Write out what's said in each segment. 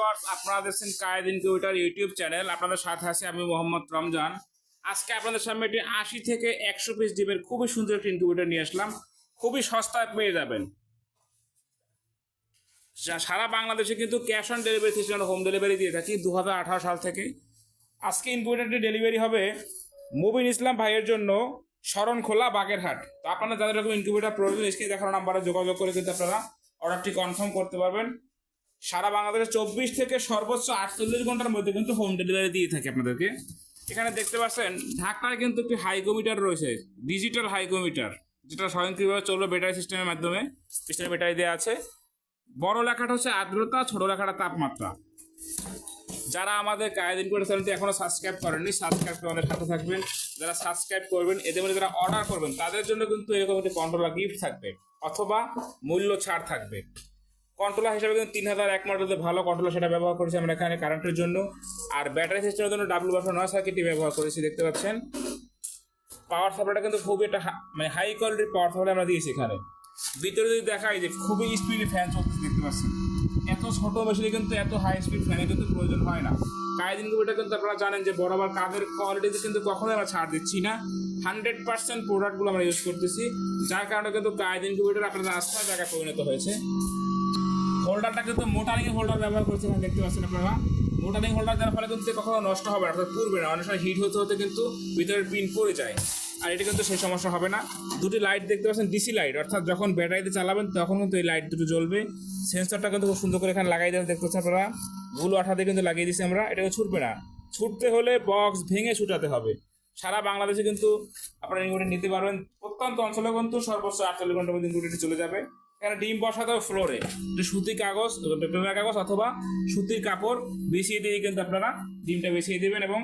Viewers, আপনারা দেখছেন Quaid incubator YouTube channel. আপনাদের সাথে আছি আমি মোহাম্মদ রমজান। আজকে আপনাদের সামনে একটি আশি থেকে একশো পিস ডিমের খুবই সুন্দর একটি ইনকিউবেটার নিয়ে আসলাম। খুবই সস্তায় পেয়ে যাবেন। সারা বাংলাদেশে কিন্তু cash on delivery system home delivery দিয়ে থাকি দু হাজার আঠারো সাল থেকে। আজকে ইনকিউবেটারটি ডেলিভারি হবে মুবিন ইসলাম ভাইয়ের জন্য শরণখোলা বাগেরহাট। তো আপনারা যাদের এরকম ইনকিউবেটার প্রয়োজন, স্ক্রিনে দেখানো নাম্বারে যোগাযোগ করে কিন্তু আপনারা অর্ডারটি কনফার্ম করতে পারবেন। সারা বাংলাদেশে চব্বিশ থেকে সর্বোচ্চ আটচল্লিশ ঘণ্টার মধ্যে কিন্তু হোম ডেলিভারি দিয়ে থাকে আপনাদেরকে। এখানে দেখতে পাচ্ছেন ঢাকায় কিন্তু একটি হাইকোমিটার রয়েছে ডিজিটাল হাইকোমিটার যেটা স্বয়ংক্রিয়ভাবে চলবে ব্যাটারি সিস্টেমের মাধ্যমে। পিছনে ব্যাটারি দেওয়া আছে। বড় লেখাটা হচ্ছে আর্দ্রতা, ছোট লেখাটা তাপমাত্রা। যারা আমাদের কায়দিন করে চ্যানেলটি এখনও সাবস্ক্রাইব করেননি সাবস্ক্রাইব করে আমাদের সাথে থাকবেন। যারা সাবস্ক্রাইব করবেন, এদের মধ্যে যারা অর্ডার করবেন, তাদের জন্য কিন্তু এরকম একটি কন্ট্রোলার গিফট থাকবে, অথবা মূল্য ছাড় থাকবে। কন্ট্রোলার হিসেবে কিন্তু তিন হাজার এক মডেলের ভালো কন্ট্রোলার সেটা ব্যবহার করেছি আমরা এখানে কারেন্টের জন্য। আর ব্যাটারি সিস্টেমের জন্য ডাব্লিউ বারো নয় সার্কিটটি ব্যবহার করেছি, দেখতে পাচ্ছেন? পাওয়ার সাপ্লাইটা কিন্তু খুবই একটা মানে হাই কোয়ালিটির পাওয়ার সাপ্লাই আমরা দিয়েছি এখানে। ভিতরে যদি দেখাই যে খুবই স্পিডে ফ্যান চলতেছে, দেখতে পাচ্ছেন? এত ছোট মেশিনে কিন্তু এত হাই স্পিড ফ্যানের কিন্তু প্রয়োজন হয় না। কায়দিন কুবিটা কিন্তু আপনারা জানেন যে বরাবর কাদের কোয়ালিটিতে কিন্তু কখনোই আমরা ছাড় দিচ্ছি না। হান্ড্রেড পার্সেন্ট প্রোডাক্টগুলো আমরা ইউজ করতেছি। যার কারণে কিন্তু কায়দিন কুবিটার আপনাদের আস্থার জায়গায় পরিণত হয়েছে। হোল্ডারটা কিন্তু মোটারিং হোল্ডার ব্যবহার করছে এখানে দেখতে পাচ্ছেন আপনারা? মোটারিং হোল্ডার দেওয়ার ফলে কিন্তু কখনো নষ্ট হবে না, অর্থাৎ পুড়বে না। অনেক সময় হিট হতে হতে কিন্তু ভিতরের পিন পড়ে যায়। আর এটা কিন্তু সেই সমস্যা হবে না। দুটি লাইট দেখতে পাচ্ছেন ডিসি লাইট অর্থাৎ যখন ব্যাটারিতে চালাবেন তখন কিন্তু এই লাইট দুটো জ্বলবে। সেন্সরটা কিন্তু খুব সুন্দর করে এখানে লাগাই দেওয়া দেখতে পাচ্ছেন আপনারা? ভুল আঠাতে কিন্তু লাগিয়ে দিচ্ছি আমরা, এটাকে ছুটবে না। ছুটতে হলে বক্স ভেঙে ছুটাতে হবে। সারা বাংলাদেশে কিন্তু আপনারা ইনগুটি নিতে পারবেন। প্রত্যন্ত অঞ্চলে কিন্তু সর্বোচ্চ আটচল্লিশ ঘণ্টার মধ্যে ইনগুটি চলে যাবে। এখানে ডিম বসাতে হবে ফ্লোরে সুতি কাগজ পেপার কাগজ অথবা সুতির কাপড় বিছিয়ে দিয়ে কিন্তু আপনারা ডিমটা বিছিয়ে দেবেন এবং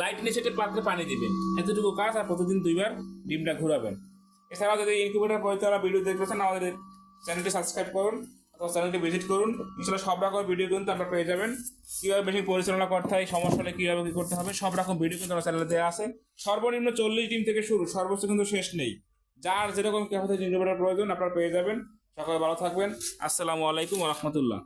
লাইট নিচে একটা পাত্রে পানি দিবেন। এতটুকু কাজ আর প্রতিদিন দুইবার ডিমটা ঘোরাবেন। এছাড়াও যদি ইনকিউবেটার পরিচালনা ভিডিও দেখতে চান, আমাদের চ্যানেলটি সাবস্ক্রাইব করুন অথবা চ্যানেলটি ভিজিট করুন। ইনশাল্লাহ সব রকম ভিডিও কিন্তু আপনারা পেয়ে যাবেন। কীভাবে বেশি পরিচালনা করতে হয়, সমস্যা হলে কীভাবে কী করতে হবে, সব রকম ভিডিও কিন্তু আমার চ্যানেলে দেওয়া আছে। সর্বনিম্ন চল্লিশ ডিম থেকে শুরু, সর্বোচ্চ কিন্তু শেষ নেই। যার যেরকম ক্যাপাসিটি জিনিসপত্রের প্রয়োজন আপনারা পেয়ে যাবেন। সকলে ভালো থাকবেন। আসসালামু আলাইকুম রহমতুল্লাহ।